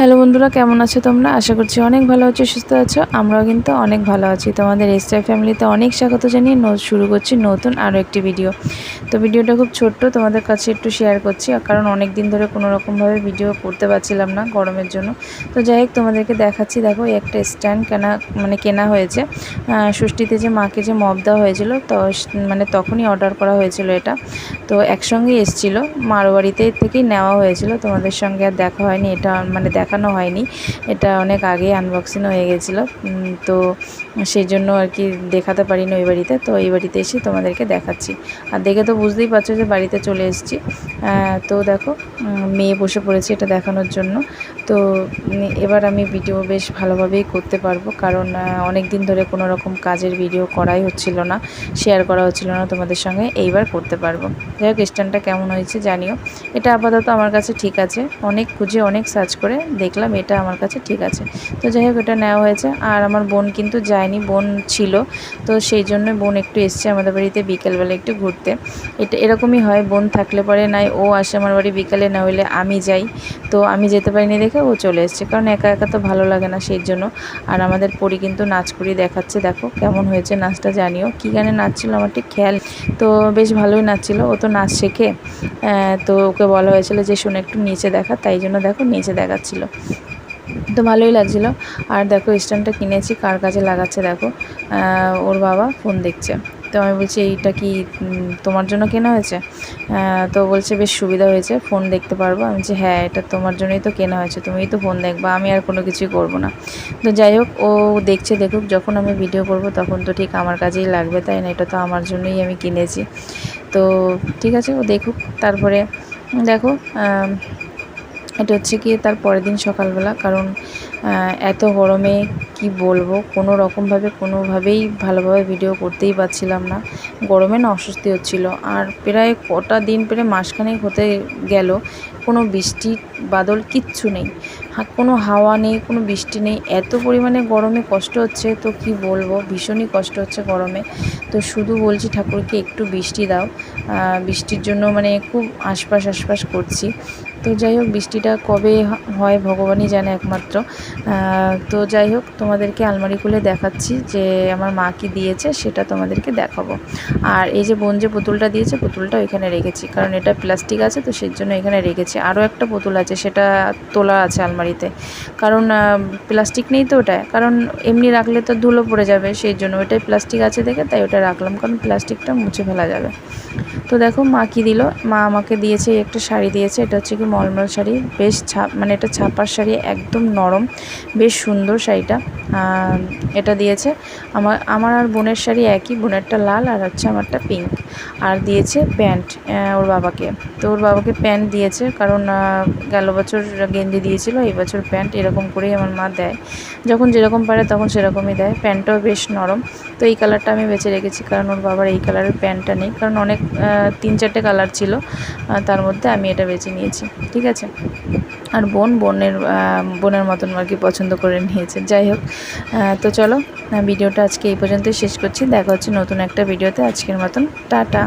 Hello বন্ধুরা, কেমন আছো তোমরা? আশা করছি অনেক ভালো আছো, সুস্থ আছো। আমরাও কিন্তু অনেক ভালো আছি। তোমাদের এসটাই ফ্যামিলিতে অনেক স্বাগত জানিয়ে শুরু করছি নতুন আরও একটি ভিডিও তো ভিডিওটা খুব ছোট্ট, তোমাদের কাছে একটু শেয়ার করছি। কারণ অনেক দিন ধরে কোনো রকমভাবে ভিডিও করতে পারছিলাম না গরমের জন্য। তো যাই হোক, তোমাদেরকে দেখাচ্ছি। দেখো একটা স্ট্যান্ড কেনা মানে কেনা হয়েছে। ষষ্ঠীতে যে মাকে যে মপ দেওয়া হয়েছিল, তো মানে তখনই অর্ডার করা হয়েছিল এটা। তো একসঙ্গেই এসছিল। মারোয়ারিতে থেকেই নেওয়া হয়েছিল। তোমাদের সঙ্গে আর দেখা হয়নি। এটা মানে দেখানো হয়নি। এটা অনেক আগে আনবক্সিং হয়ে গেছিল। তো সেই জন্য আর কি দেখাতে পারিনি ওই বাড়িতে। তো এই বাড়িতে এসে তোমাদেরকে দেখাচ্ছি। আর দেখে তো বুঝতেই পারছ যে বাড়িতে চলে এসেছি। তো দেখো মেয়ে বসে পড়েছে এটা দেখানোর জন্য। তো এবার আমি ভিডিও বেশ ভালোভাবেই করতে পারব। কারণ অনেক দিন ধরে কোনো রকম কাজের ভিডিও করাই হচ্ছিল না শেয়ার করা হচ্ছিল না তোমাদের সঙ্গে, এইবার করতে পারব। যাই হোক স্ট্যান্ডটা কেমন হয়েছে জানিও। এটা আপাতত আমার কাছে ঠিক আছে। অনেক খুঁজে অনেক সার্চ করে দেখলাম, এটা আমার কাছে ঠিক আছে। তো যাই হোক, এটা নেওয়া হয়েছে। আর আমার বোন কিন্তু যায়নি, বোন ছিল। তো সেই জন্য বোন একটু এসছে আমাদের বাড়িতে বিকেলবেলা একটু ঘুরতে। এটা এরকমই হয়, বোন থাকলে পরে নাই, ও আসে আমার বাড়ি বিকালে, না হলে আমি যাই। তো আমি যেতে পারিনি দেখে ও চলে এসছে। কারণ একা একা তো ভালো লাগে না সেই জন্য। আর আমাদের পরি কিন্তু নাচ করি দেখাচ্ছে। দেখো কেমন হয়েছে নাচটা, জানিও। কী গানে নাচছিল আমার ঠিক খেয়াল তো বেশ ভালোই নাচছিল। ও তো নাচ শেখে। তো ওকে বলা হয়েছিল যে, শুনে, একটু নিচে দেখা। তাই জন্য দেখো নিচে দেখাচ্ছিল। তো ভালোই লাগছিল। আর দেখো, স্ট্যান্ডটা কিনেছি। কার কাছে লাগাচ্ছে দেখো। ওর বাবা ফোন দেখছে। তো আমি বলছি, এইটা কি তোমার জন্য কেনা হয়েছে? তো বলছে, বেশ সুবিধা হয়েছে ফোন দেখতে পারব। আমি বলছি হ্যাঁ এটা তোমার জন্যই তো কেনা হয়েছে, তুমিই তো ফোন দেখবা, আমি আর কোনো কিছুই করব না। তো যাই হোক, ও দেখছে, দেখুক, যখন আমি ভিডিও করব, তখন তো ঠিক আমার কাজেই লাগবে, তাই না? এটা তো আমার জন্যই আমি কিনেছি। তো ঠিক আছে, ও দেখুক, তারপরে দেখো এটা হচ্ছে কি, তার পরের দিন সকালবেলা, কারণ এত গরমে কি বলব? কোনো রকমভাবে, কোনোভাবেই ভালোভাবে ভিডিও করতেই পারছিলাম না। গরমে না অস্বস্তি হচ্ছিল। আর প্রায় কটা দিন, প্রায় মাসখানেক হতে গেল, কোনো বৃষ্টি বাদল কিচ্ছু নেই। কোনো হাওয়া নেই, কোনো বৃষ্টি নেই। এত পরিমাণে গরমে কষ্ট হচ্ছে, তো কি বলব? ভীষণই কষ্ট হচ্ছে গরমে। তো শুধু বলছি ঠাকুরকে একটু বৃষ্টি দাও। বৃষ্টির জন্য মানে খুব আশপাশ আশপাশ করছি। তো যাই হোক, বৃষ্টিটা কবে হয় ভগবানই জানে একমাত্র। তো যাই হোক, তোমাদেরকে আলমারি খুলে দেখাচ্ছি যে আমার মা কি দিয়েছে, সেটা তোমাদেরকে দেখাবো। আর এই যে বোন যে পুতুলটা দিয়েছে পুতুলটা ওইখানে রেখেছি, কারণ এটা প্লাস্টিক আছে, তো সেই জন্য এখানে রেখেছি। আরও একটা পুতুল আছে, সেটা তোলা আছে আলমারিতে। কারণ প্লাস্টিক নেই তো ওটায়। কারণ এমনি রাখলে তো ধুলো পড়ে যাবে, সেই জন্য ওটাই প্লাস্টিক আছে দেখে তাই ওটা রাখলাম, কারণ প্লাস্টিকটা মুছে ফেলা যাবে। তো দেখো মা কি দিল? মা আমাকে দিয়েছে, একটা শাড়ি দিয়েছে, এটা হচ্ছে কি মলমল শাড়ি, বেশ ছাপ মানে এটা ছাপার শাড়ি একদম নরম, বেশ সুন্দর শাড়িটা। এটা দিয়েছে আমার আমার আর বোনের শাড়ি একই, বোনেরটা লাল আর হচ্ছে আমারটা পিঙ্ক আর দিয়েছে প্যান্ট ওর বাবাকে। তো ওর বাবাকে প্যান্ট দিয়েছে, কারণ গেল বছর গেঞ্জি দিয়েছিল, এই বছর প্যান্ট এরকম করেই আমার মা দেয়। যখন যেরকম পারে তখন সেরকমই দেয়, প্যান্টটাও বেশ নরম। তো এই কালারটা আমি বেছে রেখেছি, কারণ ওর বাবার এই কালারের প্যান্টটা নেই। কারণ অনেক তিন চারটে কালার ছিল তার মধ্যে আমি এটা বেছে নিয়েছি। ঠিক আছে? আর বোন বোনের বোনের মতন আর কি পছন্দ করে নিয়েছে। যাই হোক তো চলো ভিডিওটা আজকে এই পর্যন্তই শেষ করছি। দেখা হচ্ছে নতুন একটা ভিডিওতে। আজকের মতন, টাটা।